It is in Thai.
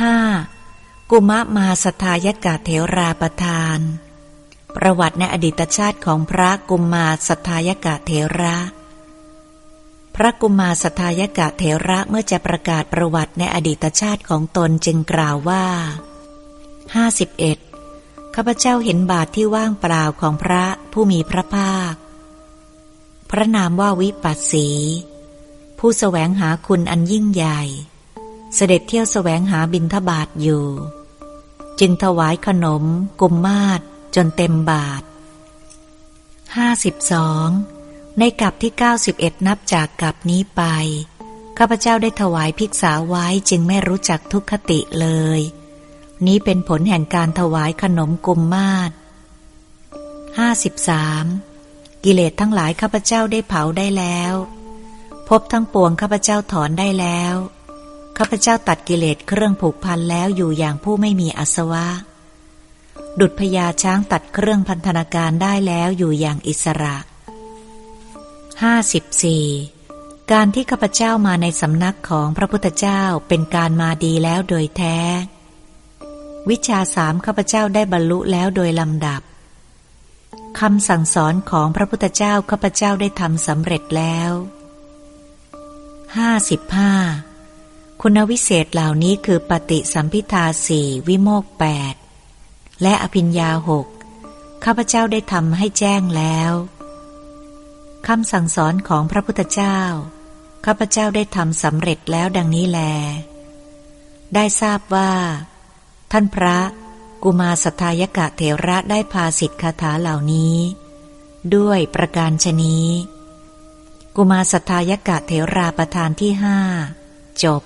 หกุมะมาสทายกะเถราประทาน ประวัติในอดีตชาติของพระกุมมาสทายกะเถระ พระกุมมาสทายกะเถระเมื่อจะประกาศประวัติในอดีตชาติของตนจึงกล่าวว่าห้าสิบเอ็ดข้าพเจ้าเห็นบาทที่ว่างเปล่าของพระผู้มีพระภาค พระนามว่าวิปัสสี ผู้แสวงหาคุณอันยิ่งใหญ่ เสด็จเที่ยวแสวงหาบินทบาทอยู่ จึงถวายขนม กุมมาศจนเต็มบาทห้าสิบสองในกับที่เก้าสิบเอ็ดนับจากกับนี้ไป ข้าพเจ้าได้ถวายภิกษาไว้จึงไม่รู้จักทุกขติเลย นี้เป็นผลแห่งการถวายขนมกุมมาศห้าสิบสามกิเลสทั้งหลายข้าพเจ้าได้เผาได้แล้ว พบทั้งปวงข้าพเจ้าถอนได้แล้ว ข้าพเจ้าตัดกิเลสเครื่องผูกพันแล้วอยู่อย่างผู้ไม่มีอาสวะ ดุดพญาช้างตัดเครื่องพันธนาการได้แล้วอยู่อย่างอิสระห้าสิบสี่การที่ข้าพเจ้ามาในสำนักของพระพุทธเจ้าเป็นการมาดีแล้วโดยแท้ วิชาสามข้าพเจ้าได้บรรลุแล้วโดยลำดับคำสั่งสอนของพระพุทธเจ้าข้าพเจ้าได้ทำสำเร็จแล้วห้าสิบห้า คุณวิเศษเหล่านี้คือปฏิสัมพิทาสี่วิโมกแปดและอภิญญาหกข้าพเจ้าได้ทำให้แจ้งแล้วคำสั่งสอนของพระพุทธเจ้า ข้าพเจ้าได้ทำสำเร็จแล้วดังนี้แล ได้ทราบว่า ท่านพระกุมาสทายกะเถระได้พาสิทธิคาถาเหล่านี้ ด้วยประการชนี้ กุมาสทายกะเถราประธานที่ห้าจบ